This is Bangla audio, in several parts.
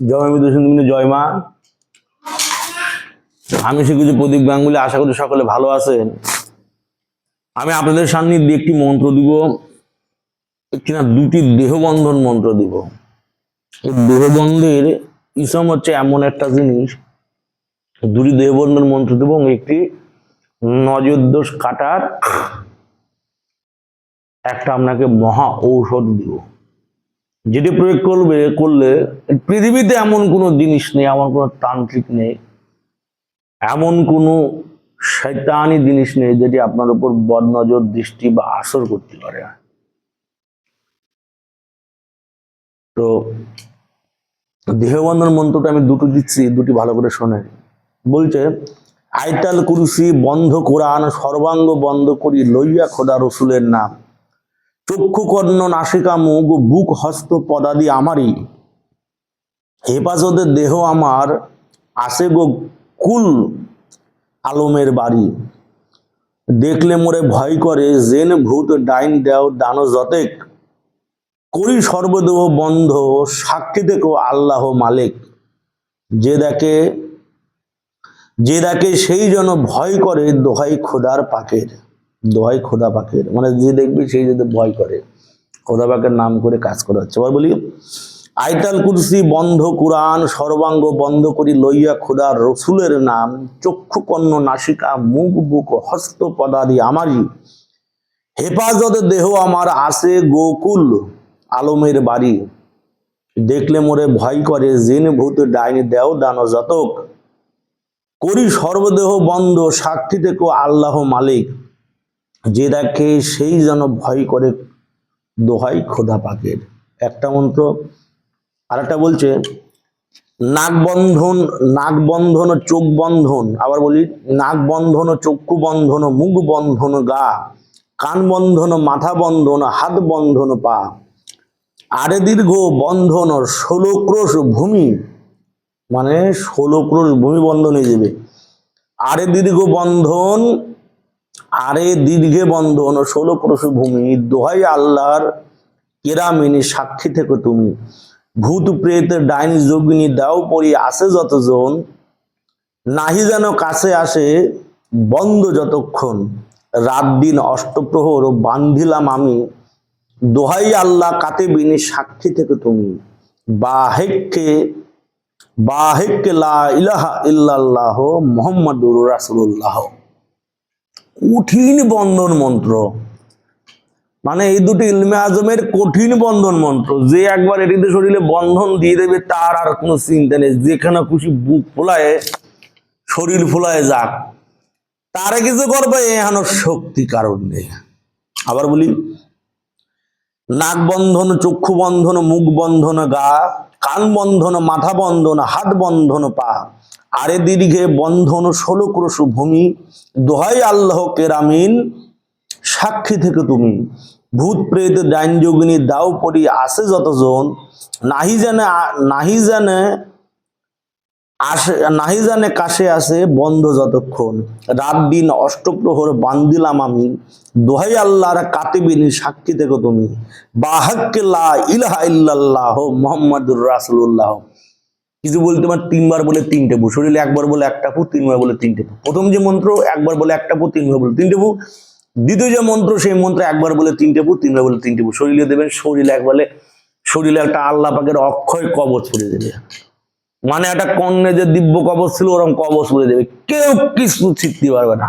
জয় মৃদু সিন্ধু জয় মা। আমি শিখেছি প্রদীপ গাঙ্গুলি, আশা করি সকলে ভালো আছেন। আমি আপনাদের সান্নিধ্যে একটি মন্ত্র দিব। একটি না দুটি দেহবন্ধন মন্ত্র দিব। দেহবন্ধের ইসম হচ্ছে এমন একটা জিনিস। দুটি দেহবন্ধন মন্ত্র দেব এবং একটি নজর দোষ কাটার একটা আপনাকে মহা ঔষধ দিব। যেটি প্রয়োগ করবে, করলে পৃথিবীতে এমন কোনো জিনিস নেই, এমন কোনো তান্ত্রিক নেই, এমন কোনো শৈতানি জিনিস নেই যেটি আপনার উপর বদনজর, দৃষ্টি বা আসর করতে পারে। তো দেহবন্ধন মন্ত্রটা আমি দুটো দিচ্ছি, দুটি ভালো করে শোনে। বলছে, আইতাল কুরুসি বন্ধ কোরআন, সর্বাঙ্গ বন্ধ করি, লইয়া খোদা রসুলের নাম। চক্ষু কর্ণ নাসিকা মুখ বুক হস্ত পদাদি আমারই। হেফাজতের দেহ আমার আসে গো কুল আলমের বাড়ি। দেখলে মোরে ভয় করে জেন ভূত ডাইন দেও দানো যতেক। করি সর্বদেহ বন্ধ, সাক্ষী দেখো আল্লাহ মালিক। যে দেখে যে দেখে সেই যেন ভয় করে দোহাই খোদার পাকের। দোহাই খোদা পাকের মানে যে দেখবি সেই যদি ভয় করে। খোদা পাকের নাম করে কাজ করা হচ্ছে। এবার বলি আইতাল কুরসি বন্ধ কুরআন, সর্বাঙ্গ বন্ধ করি লইয়া খোদা রসুলের নাম। চক্ষু কর্ণ নাসিকা, মুখ বুক হস্ত পদাদি আমারই। হেফাজতে দেহ আমার আসে গোকুল, আলমের বাড়ি। দেখলে মোরে ভয় করে, জিন ভূত ডাইনি দেও দানো যতক করি সর্বদেহ বন্ধ, সাক্ষী দেখো আল্লাহ মালিক। যে দেখে সেই যেন ভয় করে দোহাই খোদা পাকের। একটা মন্ত্র আর একটা বলছে নাক বন্ধন নাক বন্ধন ও চোখ বন্ধন আবার বলি নাক বন্ধন ও চক্ষু বন্ধন মুখ বন্ধন গা কান বন্ধন মাথা বন্ধন হাত বন্ধন পা আরে দীর্ঘ বন্ধন ষোলো ক্রোশ ভূমি। মানে ষোলো ক্রোশ ভূমি বন্ধন হয়ে যাবে। আরে দীর্ঘ বন্ধন আরে দীর্ঘে বন্ধন ষোলো ক্রোশ ভূমি, দোহাই আল্লাহর কেরামিনী সাক্ষী থেকে তুমি। ভূত প্রেত ডাইনি যোগিনী দাও পরি আসে যতজন, নাহি যেন কাছে আসে বন্ধ যতক্ষণ। রাত দিন অষ্টপ্রহর বান্ধিলাম আমি, দোহাই আল্লাহ কাতে কাতেবিনী সাক্ষী থেকে তুমি। বাহেককে বাহেককে লা ইলাহা ইল্লাল্লাহ মোহাম্মদুর রাসূলুল্লাহ। কঠিন বন্ধন মন্ত্র। মানে এই দুটি ইলমে আজমের কঠিন বন্ধন মন্ত্র। যে একবার এটিতে শরীরে বন্ধন দিয়ে দেবে, তার আর কোনো চিন্তা নেই। যেখানে খুশি বুক ফোলায়, শরীর ফোলায় যাক। তারে কিছু করবে এখানে শক্তি কারণ নেই। আবার বলি, নাক বন্ধন, চক্ষু বন্ধন, মুখ বন্ধন, গা, কান বন্ধন, মাথা বন্ধন, হাত বন্ধন, পা। আরে দীর্ঘে বন্ধন ষোলো ক্রোশ ভূমি, দোহাই আল্লাহ কেরামিন, সাক্ষী থেকে তুমি। ভূত প্রেত ডাইন যোগিনী দাও পরি আসে যতজন, নাহি জানে নাহি জানে আসে, নাহি জানে কাছে আসে বন্ধ যতক্ষণ। রাত দিন অষ্টপ্রহর বান্দিলাম আমি, দোহাই আল্লাহর কাতিবিনী সাক্ষী থেকে তুমি। বাহাক্কে লা ইলাহা ইল্লাল্লাহ মোহাম্মদুর রাসূলুল্লাহ। কিছু বলতে পার তিনবার বলে তিনটে পু। শরীরে একবার বলে একটা পু, তিনবার বলে তিনটে পু। প্রথম যে মন্ত্র, একবার বলে একটা পু, তিনবার বলে তিনটে পু। দ্বিতীয় যে মন্ত্র, সেই মন্ত্র একবার বলে তিনটে পু, তিনবার বলে তিনটে পু। শরীরে দেবেন, শরীরে এক বলে, শরীরে একটা আল্লাহ পাকের অক্ষয় কবচ পড়ে দেবে। মানে একটা কর্ণে যে দিব্য কবচ ছিল ওরকম কবচ পড়ে দেবে। কেউ কিছু শিখতে পারবে না।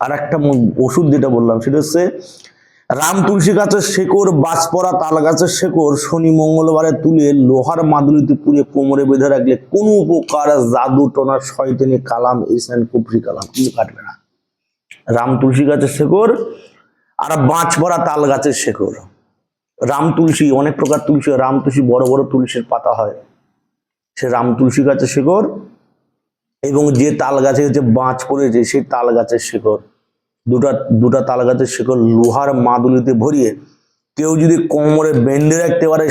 আর একটা ওষুধ যেটা বললাম, সেটা হচ্ছে রাম তুলসী গাছের শেকড় বাজপরা তাল গাছের শেকড় শনি মঙ্গলবারে তুলে লোহার মাদুলিতে পুড়ে কোমরে বেঁধে রাখলে কোনো উপকার, জাদু, টোনা, শয়তানি, কালাম ইসলাম কুফরি, কালাম, কিছু কাটবে না। রাম তুলসী গাছের শেকড় আর বাঁচপরা তাল গাছের শেকড়। রাম তুলসী, অনেক প্রকার তুলসী। রাম তুলসী বড় বড় তুলসীর পাতা হয়। সে রাম তুলসী গাছের শেকড় এবং যে তাল গাছে যে বাঁচ পড়েছে, সেই তাল গাছের শিকড়। দুটা দুটা তাল গাছের লোহার মাদুলিতে ভরিয়ে কেউ যদি কোমরে বেঁধে রাখতে পারে,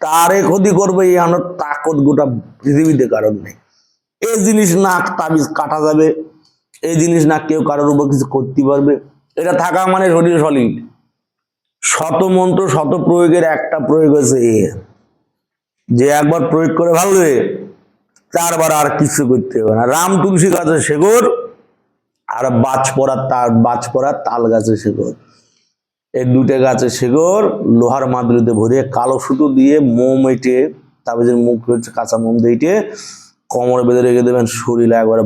তারে ক্ষতি করবে এই আনো তাকত গোটা পৃথিবীতে কারণ নেই। এই জিনিস না তাবিজ কাটা যাবে এই জিনিস না কেউ কারোর উপর কিছু করতে পারবে। এটা থাকা মানে শরীর সলিড। শত মন্ত্র, শত প্রয়োগের একটা প্রয়োগ হয়েছে এ। যে একবার প্রয়োগ করে ভাববে চারবার আর কিছু করতে হবে না। রাম তুলসী গাছের শেকড় আর বাজ পড়ার তার, বাজ পড়ার তাল গাছের শেকড়। এই দুটো গাছের শেকড় লোহার মাদুরিতে ভরে কালো সুতো দিয়ে মোম এঁটে, তাবিজের মুখ হচ্ছে কাঁচা মোম দিয়ে কোমরে বেঁধে রেখে দেবেন, শরীরে একবার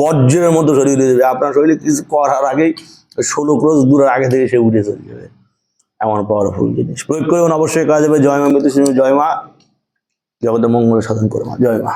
বজ্রের মতো শরীর উঠে যাবে আপনার শরীরে কিছু করার আগেই ষোলো ক্রোশ দূরের আগে থেকে সে উঠে চলে যাবে। এমন পাওয়ারফুল জিনিস। প্রয়োগ করবেন, অবশ্যই কাজ হবে জয় মা মৃত্যু জয় মা। জগতের মঙ্গল সাধন করে মা। জয় মা।